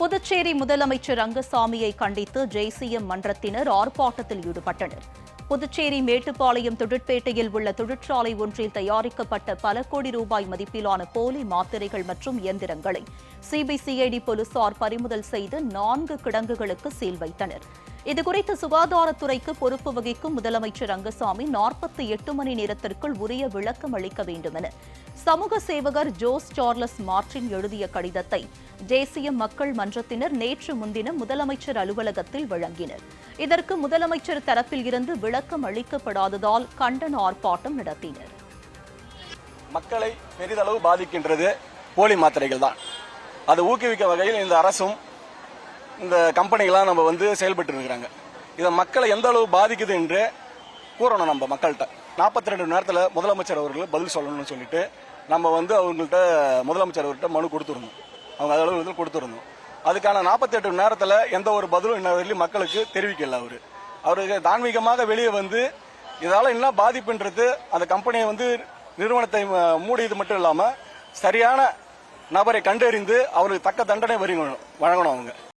புதுச்சேரி முதலமைச்சர் ரங்கசாமியை கண்டித்து ஜெய்சிஎம் மன்றத்தினர் ஆர்ப்பாட்டத்தில் ஈடுபட்டனர். புதுச்சேரி மேட்டுப்பாளையம் தொழிற்பேட்டையில் உள்ள தொழிற்சாலை ஒன்றில் தயாரிக்கப்பட்ட பல கோடி ரூபாய் மதிப்பிலான போலி மாத்திரைகள் மற்றும் இயந்திரங்களை சிபிசிஐடி போலீசார் பறிமுதல் செய்து நான்கு கிடங்குகளுக்கு சீல் வைத்தனர். இதுகுறித்து சுகாதாரத்துறைக்கு பொறுப்பு வகிக்கும் முதலமைச்சர் ரங்கசாமி நாற்பத்தி எட்டு மணி நேரத்திற்குள் உரிய விளக்கம் அளிக்க வேண்டும் என சமூக சேவகர் ஜோஸ் சார்லஸ் மார்டின் எழுதிய கடிதத்தை தேசிய மக்கள் மன்றத்தினர் நேற்று முன்தினம் முதலமைச்சர் அலுவலகத்தில் வழங்கினர். இதற்கு முதலமைச்சர் தரப்பில் இருந்து விளக்கம் அளிக்கப்படாததால் கண்டன ஆர்ப்பாட்டம் நடத்தினர். மக்களை பெரிதளவு பாதிக்கின்றது போலி மாத்திரைகள் தான் அதை ஊக்குவிக்க வகையில் இந்த அரசும் இந்த கம்பெனிகளாம் நம்ம வந்து செயல்பட்டு இருக்கிறாங்க. இதை மக்களை எந்த அளவு பாதிக்குது என்று கூறணும் நம்ம மக்கள்கிட்ட. நாற்பத்தி ரெண்டு நேரத்தில் முதலமைச்சர் அவர்கள் பதில் சொல்லணும்னு சொல்லிட்டு நம்ம வந்து அவங்கள்ட்ட முதலமைச்சர் அவர்கிட்ட மனு கொடுத்துருந்தோம் அவங்க அளவு கொடுத்துருந்தோம் அதுக்கான நாற்பத்தி எட்டு நேரத்தில் எந்த ஒரு பதிலும் இன்ன வரையிலும் மக்களுக்கு தெரிவிக்கல அவர். அவருக்கு தான்மீகமாக வெளியே வந்து இதால் என்ன பாதிப்புன்றது அந்த கம்பெனியை வந்து நிறுவனத்தை மூடியது மட்டும் இல்லாமல் சரியான நபரை கண்டறிந்து அவருக்கு தக்க தண்டனை வழங்கணும் வழங்கணும் அவங்க.